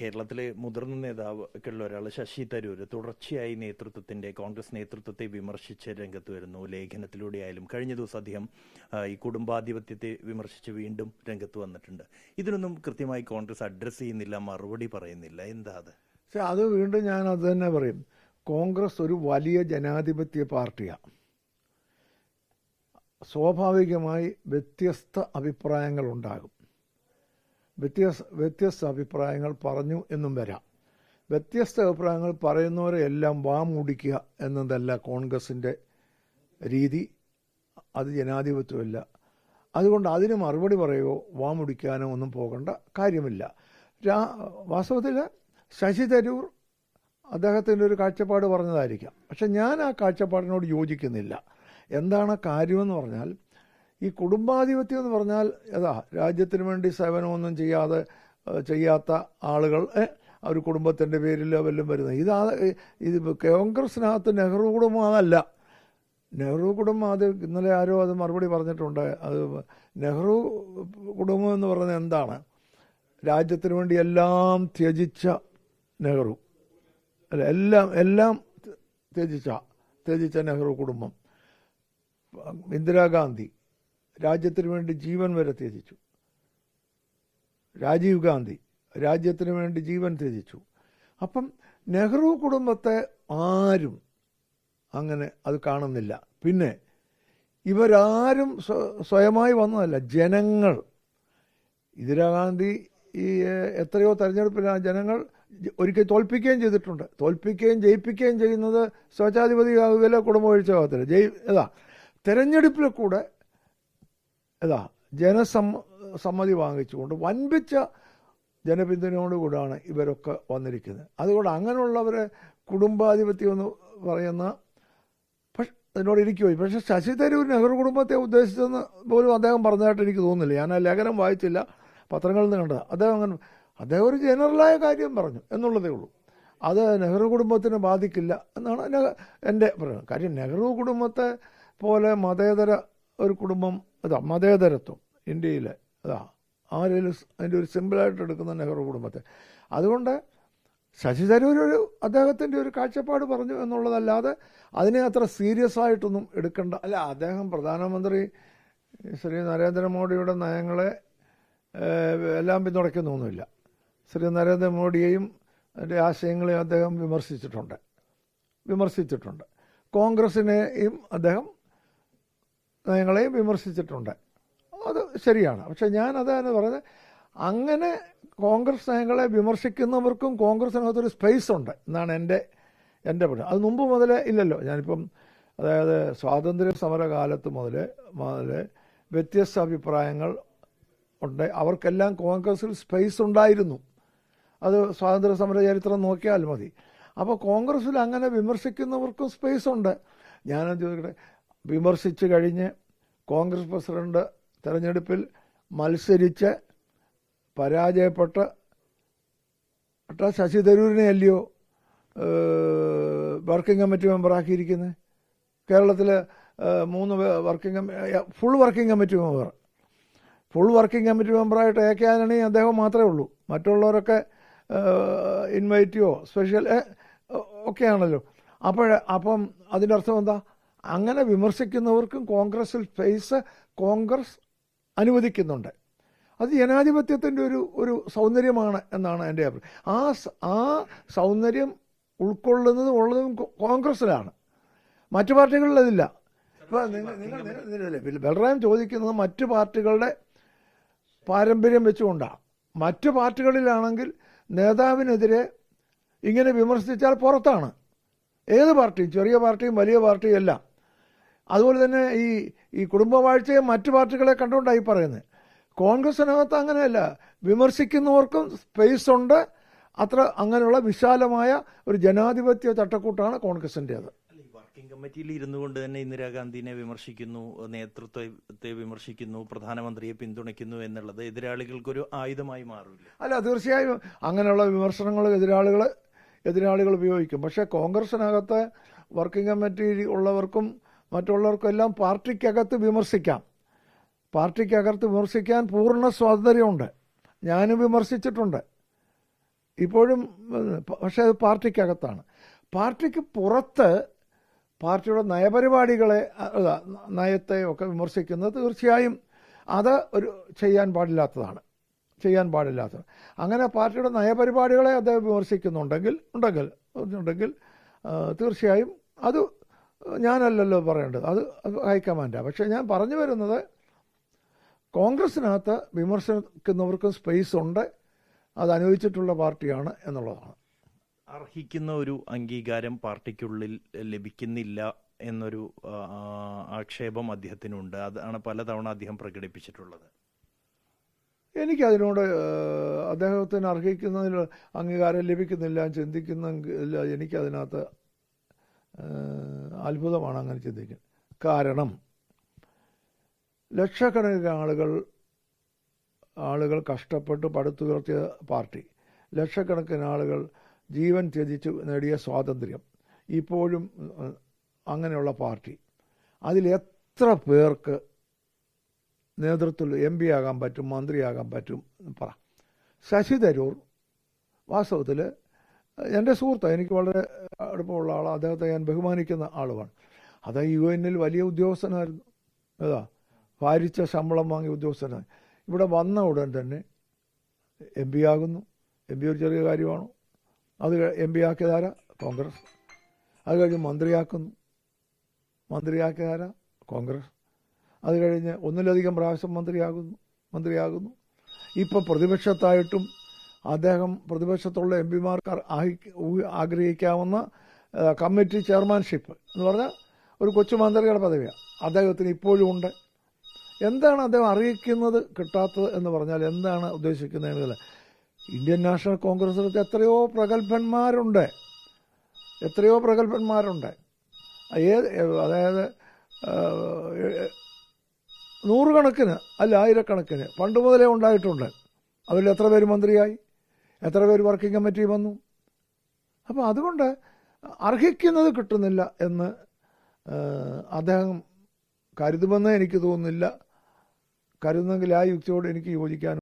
കേരളത്തിലെ മുതിർന്ന നേതാവ് ഒക്കെയുള്ള ഒരാൾ ശശി തരൂർ തുടർച്ചയായി നേതൃത്വത്തിന്റെ കോൺഗ്രസ് നേതൃത്വത്തെ വിമർശിച്ച് രംഗത്ത് വരുന്നു. ലേഖനത്തിലൂടെ ആയാലും കഴിഞ്ഞ ദിവസം അദ്ദേഹം ഈ കുടുംബാധിപത്യത്തെ വിമർശിച്ച് വീണ്ടും രംഗത്ത് വന്നിട്ടുണ്ട്. ഇതിനൊന്നും കൃത്യമായി കോൺഗ്രസ് അഡ്രസ്സ് ചെയ്യുന്നില്ല മറുപടി പറയുന്നില്ല. എന്താ അത്? പക്ഷെ അത് വീണ്ടും ഞാൻ അത് തന്നെ പറയും. കോൺഗ്രസ് ഒരു വലിയ ജനാധിപത്യ പാർട്ടിയാണ് സ്വാഭാവികമായി വ്യത്യസ്ത അഭിപ്രായങ്ങൾ ഉണ്ടാകും. വ്യത്യസ്ത വ്യത്യസ്ത അഭിപ്രായങ്ങൾ പറഞ്ഞു എന്നും വരാം. വ്യത്യസ്ത അഭിപ്രായങ്ങൾ പറയുന്നവരെ എല്ലാം വാമൂടിക്കുക എന്നതല്ല കോൺഗ്രസിന്റെ രീതി. അത് ജനാധിപത്യമല്ല. അതുകൊണ്ട് അതിന് മറുപടി പറയുകയോ വാമുടിക്കാനോ ഒന്നും പോകേണ്ട കാര്യമില്ല. രാ വാസ്തവത്തിൽ ശശി തരൂർ അദ്ദേഹത്തിന്റെ ഒരു കാഴ്ചപ്പാട് പറഞ്ഞതായിരിക്കാം. പക്ഷെ ഞാൻ ആ കാഴ്ചപ്പാടിനോട് യോജിക്കുന്നില്ല. എന്താണ് കാര്യമെന്ന് പറഞ്ഞാൽ ഈ കുടുംബാധിപത്യം എന്ന് പറഞ്ഞാൽ അതാ രാജ്യത്തിന് വേണ്ടി സേവനമൊന്നും ചെയ്യാതെ ചെയ്യാത്ത ആളുകൾ അവർ കുടുംബത്തിന്റെ പേരിൽ വല്ലതും വരുന്നത്. ഇതാ ഇത് കോൺഗ്രസിനകത്ത് നെഹ്റു കുടുംബമല്ല. നെഹ്റു കുടുംബം അത് ഇന്നലെ ആരോ അത് മറുപടി പറഞ്ഞിട്ടുണ്ട്. അത് നെഹ്റു കുടുംബം എന്ന് പറയുന്നത് എന്താണ്? രാജ്യത്തിന് വേണ്ടി എല്ലാം ത്യജിച്ച നെഹ്റു. അല്ല എല്ലാം എല്ലാം ത്യജിച്ച ത്യജിച്ച നെഹ്റു കുടുംബം. ഇന്ദിരാഗാന്ധി രാജ്യത്തിന് വേണ്ടി ജീവൻ വരെ ത്യജിച്ചു. രാജീവ് ഗാന്ധി രാജ്യത്തിന് വേണ്ടി ജീവൻ ത്യജിച്ചു. അപ്പം നെഹ്റു കുടുംബത്തെ ആരും അങ്ങനെ അത് കാണുന്നില്ല. പിന്നെ ഇവരാരും സ്വയമായി വന്നതല്ല ജനങ്ങൾ. ഇന്ദിരാഗാന്ധി ഈ എത്രയോ തെരഞ്ഞെടുപ്പിൽ ജനങ്ങൾ ഒരിക്കൽ തോൽപ്പിക്കുകയും ചെയ്തിട്ടുണ്ട്. തോൽപ്പിക്കുകയും ജയിപ്പിക്കുകയും ചെയ്യുന്നത് സ്വച്ഛാധിപതിയാകുകയില്ല കുടുംബം ആകത്തില്ല ജയി ഏതാ തെരഞ്ഞെടുപ്പിൽ കൂടെ ഏതാ ജനസമ്മ സമ്മതി വാങ്ങിച്ചുകൊണ്ട് വൻപിച്ച ജനപിന്തുണയോടുകൂടാണ് ഇവരൊക്കെ വന്നിരിക്കുന്നത്. അതുകൊണ്ട് അങ്ങനെയുള്ളവരെ കുടുംബാധിപത്യം എന്ന് പറയുന്ന പക്ഷെ അതിനോട് എനിക്ക് പോയി പക്ഷെ ശശി തരൂർ നെഹ്റു കുടുംബത്തെ ഉദ്ദേശിച്ചെന്ന് പോലും അദ്ദേഹം പറഞ്ഞതായിട്ട് എനിക്ക് തോന്നുന്നില്ല. ഞാൻ ആ ലേഖനം വായിച്ചില്ല പത്രങ്ങളിൽ നിന്ന് കണ്ടത്. അദ്ദേഹം അങ്ങനെ അദ്ദേഹം ഒരു ജനറലായ കാര്യം പറഞ്ഞു എന്നുള്ളതേ ഉള്ളൂ. അത് നെഹ്റു കുടുംബത്തിന് ബാധിക്കില്ല എന്നാണ് എന്റെ പറയുന്നത് കാര്യം നെഹ്റു കുടുംബത്തെ പോലെ മതേതര ഒരു കുടുംബം അതാ മതേതരത്വം ഇന്ത്യയിലെ അതാ ആരെങ്കിലും അതിന്റെ ഒരു സിമ്പിളായിട്ട് എടുക്കുന്ന നെഹ്റു കുടുംബത്തെ. അതുകൊണ്ട് ശശി തരൂർ ഒരു അദ്ദേഹത്തിന്റെ ഒരു കാഴ്ചപ്പാട് പറഞ്ഞു എന്നുള്ളതല്ലാതെ അതിനെ അത്ര സീരിയസ് ആയിട്ടൊന്നും എടുക്കേണ്ട. അല്ല അദ്ദേഹം പ്രധാനമന്ത്രി ശ്രീ നരേന്ദ്രമോദിയുടെ നയങ്ങളെ എല്ലാം പിന്തുണയ്ക്കുന്നൊന്നുമില്ല. ശ്രീ നരേന്ദ്രമോദിയെയും അതിന്റെ ആശയങ്ങളെയും അദ്ദേഹം വിമർശിച്ചിട്ടുണ്ട്. വിമർശിച്ചിട്ടുണ്ട്. കോൺഗ്രസിനെയും അദ്ദേഹം നയങ്ങളെയും വിമർശിച്ചിട്ടുണ്ട്. അത് ശരിയാണ്. പക്ഷെ ഞാൻ അതാണ് പറഞ്ഞത് അങ്ങനെ കോൺഗ്രസ് നയങ്ങളെ വിമർശിക്കുന്നവർക്കും കോൺഗ്രസിനകത്തൊരു സ്പേസ് ഉണ്ട് എന്നാണ് എന്റെ എന്റെ പഠനം അത് മുമ്പ് മുതലേ ഇല്ലല്ലോ. ഞാനിപ്പം അതായത് സ്വാതന്ത്ര്യ സമര കാലത്ത് മുതൽ മുതൽ വ്യത്യസ്ത അഭിപ്രായങ്ങൾ ഉണ്ട്. അവർക്കെല്ലാം കോൺഗ്രസിൽ സ്പേസ് ഉണ്ടായിരുന്നു. അത് സ്വാതന്ത്ര്യ സമര ചരിത്രം നോക്കിയാൽ മതി. അപ്പോൾ കോൺഗ്രസ്സിൽ അങ്ങനെ വിമർശിക്കുന്നവർക്കും സ്പേസ് ഉണ്ട്. ഞാൻ ചോദിക്കട്ടെ വിമർശിച്ച് കഴിഞ്ഞ് കോൺഗ്രസ് പ്രസിഡന്റ് തെരഞ്ഞെടുപ്പിൽ മത്സരിച്ച് പരാജയപ്പെട്ട പെട്ട ശശി തരൂരിനെ അല്ലയോ വർക്കിംഗ് കമ്മിറ്റി മെമ്പറാക്കിയിരിക്കുന്നത് കേരളത്തിൽ മൂന്ന് വർക്കിംഗ് കമ്മി- full working committee member. Full working committee മെമ്പറായിട്ട് A K ആനണി അദ്ദേഹം മാത്രമേ ഉള്ളൂ. മറ്റുള്ളവരൊക്കെ ഇൻവൈറ്റിയോ സ്പെഷ്യൽ ഒക്കെയാണല്ലോ. അപ്പോൾ അപ്പം അതിന്റെ അർത്ഥം എന്താ? അങ്ങനെ വിമർശിക്കുന്നവർക്കും കോൺഗ്രസിൽ സ്പേസ് കോൺഗ്രസ് അനുവദിക്കുന്നുണ്ട്. അത് ജനാധിപത്യത്തിന്റെ ഒരു ഒരു സൗന്ദര്യമാണ് എന്നാണ് എന്റെ അഭിപ്രായം. ആ ആ സൗന്ദര്യം ഉൾക്കൊള്ളുന്നതും ഉള്ളതും കോൺഗ്രസ്സിലാണ് മറ്റു പാർട്ടികളിലതില്ല ഇപ്പം നിങ്ങൾ- ബൽറാം ചോദിക്കുന്നത് മറ്റു പാർട്ടികളുടെ പാരമ്പര്യം വെച്ചുകൊണ്ടാണ് മറ്റു പാർട്ടികളിലാണെങ്കിൽ നേതാവിനെതിരെ ഇങ്ങനെ വിമർശിച്ചാൽ പുറത്താണ്. ഏത് പാർട്ടിയും ചെറിയ പാർട്ടിയും വലിയ പാർട്ടിയും എല്ലാം. അതുപോലെ തന്നെ ഈ ഈ കുടുംബവാഴ്ചയെ മറ്റു പാർട്ടികളെ കണ്ടുകൊണ്ടായി പറയുന്നത്. കോൺഗ്രസിനകത്ത് അങ്ങനെയല്ല. വിമർശിക്കുന്നവർക്കും സ്പേസ് ഉണ്ട്. അത്ര അങ്ങനെയുള്ള വിശാലമായ ഒരു ജനാധിപത്യ ചട്ടക്കൂട്ടാണ് കോൺഗ്രസിന്റേത് വർക്കിംഗ് കമ്മിറ്റിയിൽ ഇരുന്നു കൊണ്ട് തന്നെ ഇന്ദിരാഗാന്ധിനെ വിമർശിക്കുന്നു നേതൃത്വത്തെ വിമർശിക്കുന്നു പ്രധാനമന്ത്രിയെ പിന്തുണയ്ക്കുന്നു എന്നുള്ളത് എതിരാളികൾക്കൊരു ആയുധമായി മാറില്ല. അല്ല തീർച്ചയായും അങ്ങനെയുള്ള വിമർശനങ്ങൾ എതിരാളികൾ എതിരാളികൾ ഉപയോഗിക്കും. പക്ഷേ കോൺഗ്രസിനകത്ത് വർക്കിംഗ് കമ്മിറ്റി ഉള്ളവർക്കും മറ്റുള്ളവർക്കും എല്ലാം പാർട്ടിക്കകത്ത് വിമർശിക്കാം. പാർട്ടിക്കകത്ത് വിമർശിക്കാൻ പൂർണ സ്വാതന്ത്ര്യമുണ്ട്. ഞാനും വിമർശിച്ചിട്ടുണ്ട്. ഇപ്പോഴും പക്ഷേ അത് പാർട്ടിക്കകത്താണ്. പാർട്ടിക്ക് പുറത്ത് പാർട്ടിയുടെ നയപരിപാടികളെ നയത്തെ ഒക്കെ വിമർശിക്കുന്നത് തീർച്ചയായും അത് ഒരു ചെയ്യാൻ പാടില്ലാത്തതാണ്. ചെയ്യാൻ പാടില്ലാത്തത് അങ്ങനെ പാർട്ടിയുടെ നയപരിപാടികളെ അദ്ദേഹം വിമർശിക്കുന്നുണ്ടെങ്കിൽ ഉണ്ടെങ്കിൽ ഉണ്ടെങ്കിൽ തീർച്ചയായും അത് ഞാനല്ലല്ലോ പറയേണ്ടത്. അത് ഹൈക്കമാൻഡാണ് പക്ഷേ ഞാൻ പറഞ്ഞു വരുന്നത് കോൺഗ്രസിനകത്ത് വിമർശിക്കുന്നവർക്കും സ്പേസ് ഉണ്ട്. അത് അനുവദിച്ചിട്ടുള്ള പാർട്ടിയാണ് എന്നുള്ളതാണ്. അർഹിക്കുന്ന ഒരു അംഗീകാരം പാർട്ടിക്കുള്ളിൽ ലഭിക്കുന്നില്ല എന്നൊരു ആക്ഷേപം അദ്ദേഹത്തിനുണ്ട്. അതാണ് പലതവണ അദ്ദേഹം പ്രകടിപ്പിച്ചിട്ടുള്ളത്. എനിക്കതിനോട് അദ്ദേഹത്തിന് അർഹിക്കുന്നതിൽ അംഗീകാരം ലഭിക്കുന്നില്ല ചിന്തിക്കുന്നില്ല എനിക്കതിനകത്ത് അത്ഭുതമാണ് അങ്ങനെ ചിന്തിക്കുന്നത് കാരണം ലക്ഷക്കണക്കിന് ആളുകൾ ആളുകൾ കഷ്ടപ്പെട്ട് പടുത്തുയർത്തിയ പാർട്ടി. ലക്ഷക്കണക്കിന് ആളുകൾ ജീവൻ ത്യജിച്ച് നേടിയ സ്വാതന്ത്ര്യം. ഇപ്പോഴും അങ്ങനെയുള്ള പാർട്ടി. അതിൽ എത്ര പേർക്ക് നേതൃത്വത്തിൽ എം പി ആകാൻ പറ്റും മന്ത്രിയാകാൻ പറ്റും പറ. ശശി തരൂർ വാസ്തവത്തിൽ എന്റെ സുഹൃത്താണ് എനിക്ക് വളരെ അടുപ്പമുള്ള ആൾ അദ്ദേഹത്തെ ഞാൻ ബഹുമാനിക്കുന്ന ആളുമാണ്. അത് യു എന്നിൽ വലിയ ഉദ്യോഗസ്ഥനായിരുന്നു. ഏതാ ഭാരിച്ച ശമ്പളം വാങ്ങിയ ഉദ്യോഗസ്ഥനാണ്. ഇവിടെ വന്ന ഉടൻ തന്നെ എം പി ആകുന്നു. എം പി ഒരു ചെറിയ കാര്യമാണോ? അത് എം പി ആക്കിയതാരാ കോൺഗ്രസ്. അത് കഴിഞ്ഞ് മന്ത്രിയാക്കുന്നു. മന്ത്രിയാക്കിയതാരാ കോൺഗ്രസ്. അത് കഴിഞ്ഞ് ഒന്നിലധികം പ്രാവശ്യം മന്ത്രിയാകുന്നു മന്ത്രിയാകുന്നു. ഇപ്പോൾ പ്രതിപക്ഷത്തായിട്ടും അദ്ദേഹം പ്രതിപക്ഷത്തുള്ള എം പിമാർക്ക് ആഗ്രഹിക്കാവുന്ന കമ്മിറ്റി ചെയർമാൻഷിപ്പ് എന്ന് പറഞ്ഞാൽ ഒരു കൊച്ചു മന്ത്രിയുടെ പദവിയാണ് അദ്ദേഹത്തിന് ഇപ്പോഴും ഉണ്ട്. എന്താണ് അദ്ദേഹം അറിയിക്കുന്നത് കിട്ടാത്തത് എന്ന് പറഞ്ഞാൽ എന്താണ് ഉദ്ദേശിക്കുന്നത് ഇന്ത്യൻ നാഷണൽ കോൺഗ്രസിനകത്ത് എത്രയോ പ്രഗത്ഭന്മാരുണ്ട്. എത്രയോ പ്രഗത്ഭന്മാരുണ്ട്. ഏത് അതായത് നൂറുകണക്കിന് അല്ല ആയിരക്കണക്കിന് പണ്ട് മുതലേ ഉണ്ടായിട്ടുണ്ട്. അവരിൽ എത്ര പേര് മന്ത്രിയായി? എത്ര പേര് വർക്കിംഗ് കമ്മിറ്റി വന്നു? അപ്പോൾ അതുകൊണ്ട് അർഹിക്കുന്നത് കിട്ടുന്നില്ല എന്ന് അദ്ദേഹം കരുതുമെന്ന് എനിക്ക് തോന്നുന്നില്ല. കരുതുന്നെങ്കിൽ ആ യുക്തിയോട് എനിക്ക് യോജിക്കാൻ